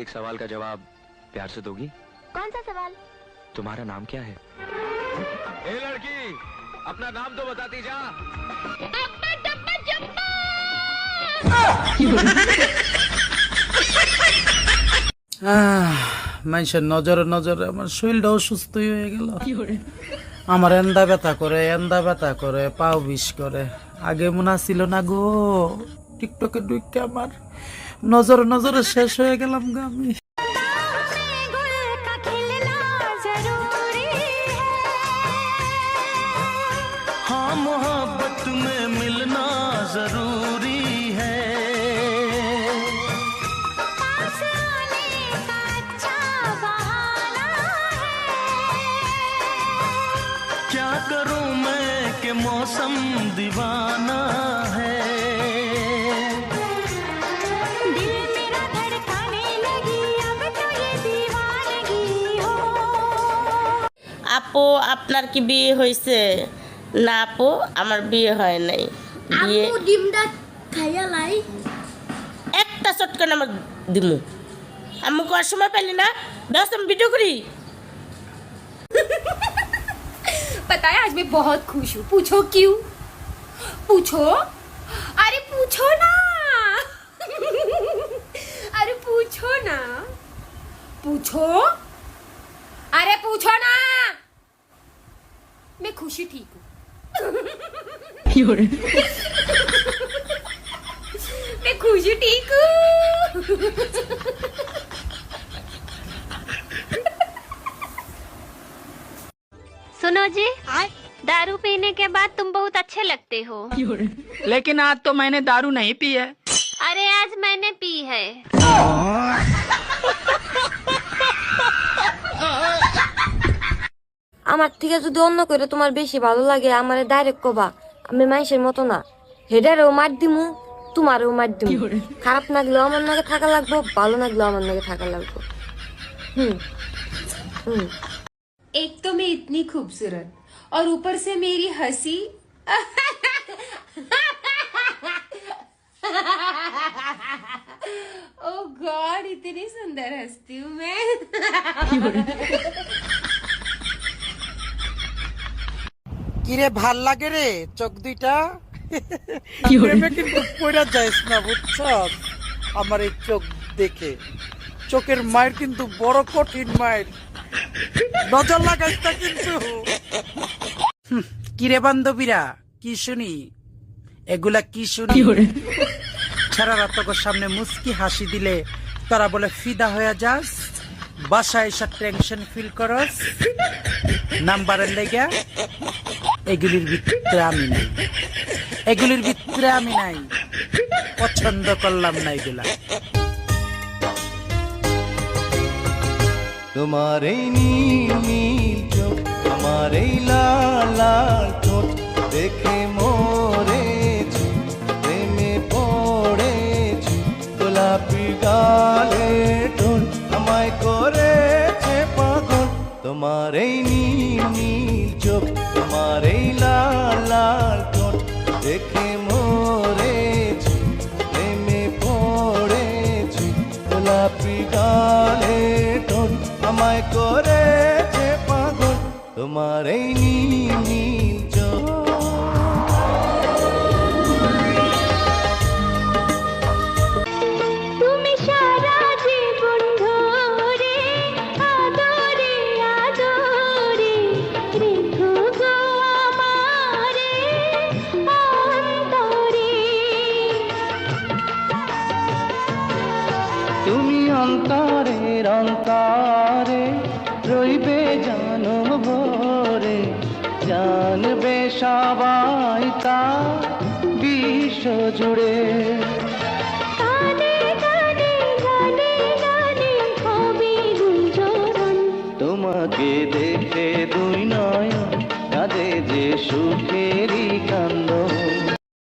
एक सवाल का जवाब प्यार से दोगी कौन सा सवाल तुम्हारा नाम क्या है ए लड़की अपना नाम तो बताती जा আহ, মানুষের নজরে নজরে আমার শরীরটা অসুস্থ হয়ে গেল আমার এন্দা ব্যথা করে এন্দা ব্যথা করে পাও বিষ করে আগে মনে ছিল না গো টিকটকে ঢুকে আমার নজরে নজরে শেষ হয়ে গেলাম গো আমি हाँ मोहब्बत में मिलना जरूरी है क्या करूं मैं कि मौसम दीवाना है আপু আপনার কি বিয়ে হয়েছে না আপু আমার বিয়ে হয় নাই বিয়ে আপু ডিমটা খাইয়া লাই একটা চটকান আমার দিমু আমি করার সময় পেলি না ব্যস্ত আমি ভিডিও করি पता है आज मैं बहुत खुश हूँ पूछो क्यों पूछो अरे पूछो ना अरे पूछो ना पूछो अरे पूछो ना मैं खुशी ठीक हूँ। मैं खुशी ठीक हूँ। सुनो जी दारू पीने के बाद तुम बहुत अच्छे लगते हो। लेकिन आज तो मैंने दारू नहीं पी है। अरे आज मैंने पी है। আমার থেকে যদি অন্য করে তোমার বেশি ভালো লাগে আমার ডাইরেক্ট কবা আমি মানুষের মতো না হেডারেও মার দিমু তোমারও মার দিমু খারাপ লাগলেও আমার নাগে থাকা লাগবো ভালো লাগলেও আমার নাগে থাকা লাগবো হুম হুম एक तो मैं इतनी खूबसूरत और ऊपर से मेरी हंसी ओ गॉड इतनी सुंदर हंसती हूँ मैं কিরে ভালো লাগে রে? চোখ দুইটা? প্রেমে কিন্তু পড়া যাইস না বুঝছ? আমার এই চোখ দেখে। চোখের মায়ের কিন্তু বড় কঠিন মায়ের। নজর লাগাইস না কিন্তু। হুম, কিরে বান্ধবীরা কি শুনি? এগুলা কি শুনি? সারা রাত সামনে মুস্কি হাসি দিলে তারা বলে ফিদা হয়ে যাস। বাসায় এসে টেনশন ফিল করস নাম্বারের লেগে এগুলির ভিতরে আমি নাই। এগুলির ভিতরে আমি নাই। পছন্দ করলাম না এগুলা। তোমার এই নীল নীল চোখ তোমার এই লাল লাল ঠোঁট, দেখে তোমার এই নীল চোখ, তোমার এই লাল লাল ঠোঁট, দেখে মরেছি, প্রেমে পড়েছি, গোলাপি গালে ঠোঁট, আমায় করেছে পাগল। তোমার এই নীল নীল তুমি অন্তরের অন্তরে রইবে জানো ভরে। জানবে সবাই তা বিশ্ব জুড়ে। তোমাকে দে